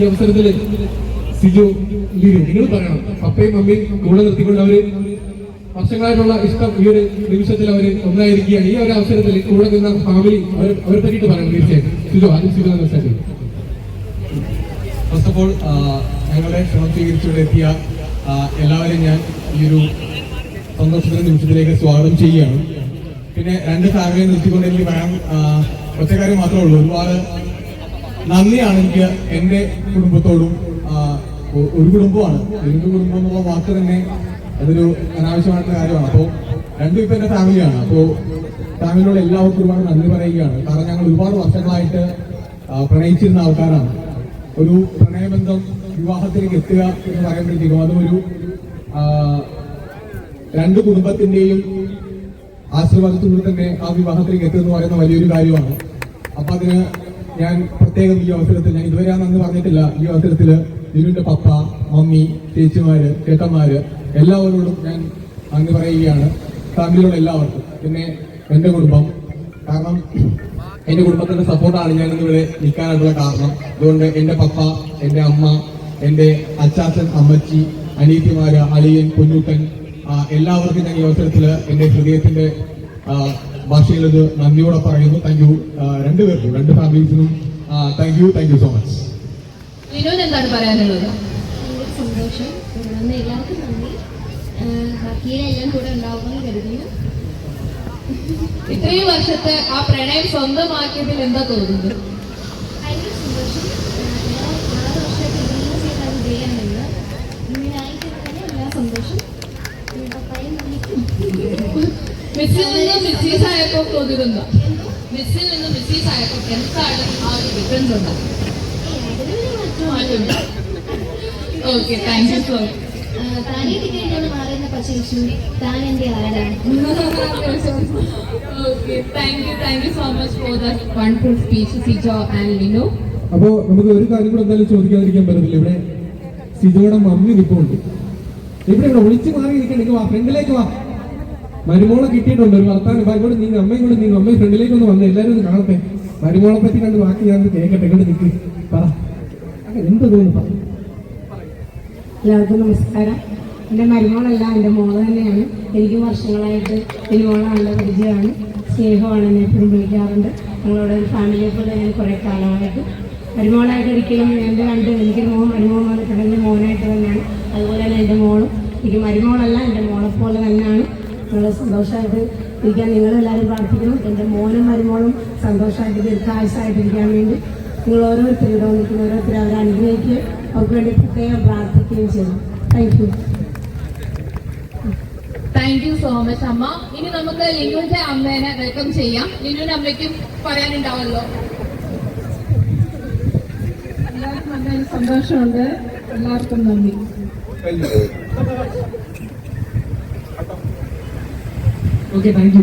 ഈ അവസരത്തിൽ സിജു ലിരു നിങ്ങൾ പറയണം. പപ്പയും മമ്മിയും കൂടെ നിർത്തിക്കൊണ്ട് അവർ വർഷങ്ങളായിട്ടുള്ള ഇഷ്ടം ഈ ഒരു നിമിഷത്തിൽ അവർ ഒന്നായിരിക്കുകയാണ്. ഈ ഒരു അവസരത്തിൽ കൂടെ നിന്ന ഫാമിലി അവർ അവരെ പറ്റിയിട്ട് പറയണം തീർച്ചയായിട്ടും സിജു ആദ്യം സിജു ഫസ്റ്റ് ഓഫ് ഓൾ ഞങ്ങളുടെ ക്ഷണം സ്വീകരിച്ചുകൊണ്ട് എത്തിയ എല്ലാവരെയും ഞാൻ ഈ ഒരു സന്തോഷത്തിന്റെ നിമിഷത്തിലേക്ക് സ്വാഗതം ചെയ്യുകയാണ്. പിന്നെ രണ്ട് ഫാമിലിയെ നിർത്തിക്കൊണ്ട് എനിക്ക് പറയാൻ ഒറ്റക്കാര്യം ഒറ്റ കാര്യം മാത്രമേ ഉള്ളൂ. ഒരുപാട് നന്ദിയാണ് എനിക്ക് എന്റെ കുടുംബത്തോടും ഒരു കുടുംബമാണ് രണ്ട് കുടുംബം എന്നുള്ള വാക്ക് തന്നെ അതൊരു അനാവശ്യമായിട്ടുള്ള കാര്യമാണ്. അപ്പോൾ രണ്ടും ഇപ്പൊ എന്റെ ഫാമിലിയാണ്. അപ്പോൾ ഫാമിലിയോട് എല്ലാവർക്കും ഒരുപാട് നന്ദി പറയുകയാണ്. കാരണം ഞങ്ങൾ ഒരുപാട് വർഷങ്ങളായിട്ട് പ്രണയിച്ചിരുന്ന ആൾക്കാരാണ്. ഒരു പ്രണയബന്ധം വിവാഹത്തിലേക്ക് എത്തുക എന്ന് പറയുമ്പോഴത്തേക്കും അതും ഒരു രണ്ട് കുടുംബത്തിന്റെയും ആശീർവാദത്തോടെ തന്നെ ആ വിവാഹത്തിലേക്ക് എത്തുക എന്ന് പറയുന്ന വലിയൊരു കാര്യമാണ്. അപ്പൊ അതിന് ഞാൻ പ്രത്യേകം ഈ അവസരത്തിൽ ഞാൻ ഇതുവരെ അന്ന് പറഞ്ഞിട്ടില്ല. ഈ അവസരത്തിൽ ലിനുവിന്റെ പപ്പ മമ്മി ചേച്ചിമാര് ചേട്ടന്മാര് എല്ലാവരോടും ഞാൻ അങ്ങ് പറയുകയാണ്. ഫാമിലിയോട് എല്ലാവർക്കും. പിന്നെ എന്റെ കുടുംബം. കാരണം എന്റെ കുടുംബത്തിന്റെ സപ്പോർട്ടാണ് ഞാൻ ഇന്നിവിടെ നിൽക്കാനായിട്ടുള്ള കാരണം. അതുകൊണ്ട് എന്റെ പപ്പ എന്റെ അമ്മ എന്റെ അച്ചാച്ചൻ അമ്മച്ചി അനീതിമാര് അളിയൻ കുഞ്ഞുട്ടൻ ആ, എല്ലാവർക്കും ഞാൻ ഈ അവസരത്തിൽ എന്റെ ഹൃദയത്തിന്റെ ആ, ഭാഷയിൽ ഇത് നന്ദിയോടെ പറയുന്നു. താങ്ക് യു രണ്ടുപേർക്കും രണ്ട് ഫാമിലീസിനും thank you thank you so much Vinod എന്താണ് പറയാനുള്ളത്? സന്തോഷം. എല്ലാവർക്കും നന്ദി. എല്ലാം കൂടെ ഉണ്ടാവുമെന്ന് കരുതുന്നു. ഇത്രയും വർഷത്തെ ആ പ്രണയം സ്വന്തമാക്കിയതിൽ എന്താ തോന്നുന്നത്? മിസ്സിൽ നിന്ന് മിസ്സീസ് ആയപ്പോ തോന്നിയിരുന്നോ മിസ്സിൽ നിന്ന് മിസ്സീസ് ആയപ്പോ എന്താണ് ആ ഒരു ഡിഫറൻസ് ഉണ്ടോ. ഏയ് അതിന് വലിയ മാറ്റമൊന്നുമില്ല. Okay thank you so much താനേ മാറുന്ന താൻ എന്റെ ആരാണ്? Okay thank you thank you so much for speech Sijo and Linu. അപ്പോ നമുക്ക് ഒരു കാര്യം കൂടെ എന്തായാലും ചോദിക്കാതിരിക്കാൻ പറ്റത്തില്ല. ഇവിടെ സിജോയുടെ മമ്മി നിൽപ്പുണ്ട് ഇവിടെ ഇവിടെ ഒളിച്ചു മാറി വാ ഫ്രണ്ടിലേക്ക് വാ. മരുമോളെ കിട്ടിയിട്ടുണ്ട് ഒരു വർത്താനം ഇപ്പം ഇങ്ങോട്ട് നീങ്ങും അമ്മയും കൂടെ നീങ്ങും അമ്മയും ഫ്രണ്ടിലേക്ക് ഒന്ന് വന്നേ എല്ലാവരും ഒന്ന് കാണട്ടെ. മരുമോളെ പറ്റി കണ്ട് ബാക്കി ഞാൻ കേൾക്കട്ടെ ഇങ്ങോട്ട് നിൽക്ക് പറ. എന്ത് തോന്നുന്നു? പറ. എല്ലാവർക്കും നമസ്കാരം. എന്റെ മരുമോളല്ല എന്റെ മോൾ തന്നെയാണ്. എനിക്ക് വർഷങ്ങളായിട്ട് മരുമോളെ നല്ല പരിചയമാണ്. സ്നേഹമാണ് എന്നെ എപ്പോഴും വിളിക്കാറുണ്ട്. ഞങ്ങളുടെ ഫാമിലിയെ പോലെ ഞാൻ കുറേ കാലമായിട്ട്. മരുമോളായിട്ട് ഒരിക്കലും എന്റെ കണ്ട് എനിക്ക് മോൻ മരുമോൻ വന്നിട്ടുണ്ടെങ്കിൽ മോനായിട്ട് തന്നെയാണ്. അതുപോലെ തന്നെ എന്റെ മോളും. എനിക്ക് മരുമോളല്ല എന്റെ മോൾ ഞങ്ങൾ സന്തോഷമായിട്ട് ഇരിക്കാൻ നിങ്ങളെല്ലാവരും പ്രാർത്ഥിക്കണം. എന്റെ മോനും മരുമോളും സന്തോഷമായിട്ട് ദീർഘായുസായിട്ടിരിക്കാൻ വേണ്ടി നിങ്ങൾ ഓരോരുത്തരും ഇവിടെ വന്നിരിക്കുന്ന. ഓരോരുത്തരും അവരെ അനുഗ്രഹിക്കുകയും അവർക്ക് വേണ്ടി പ്രത്യേകം പ്രാർത്ഥിക്കുകയും ചെയ്യും thank you thank you so much അമ്മ. ഇനി നമുക്ക് ലിനുവിന്റെ അമ്മേനെ വെൽക്കം ചെയ്യാം. ലിനുവിന്റെ അമ്മയ്ക്കും പറയാനുണ്ടാവല്ലോ. എല്ലാവർക്കും നല്ല സന്തോഷമുണ്ട്. എല്ലാവർക്കും നന്ദി. Okay thank U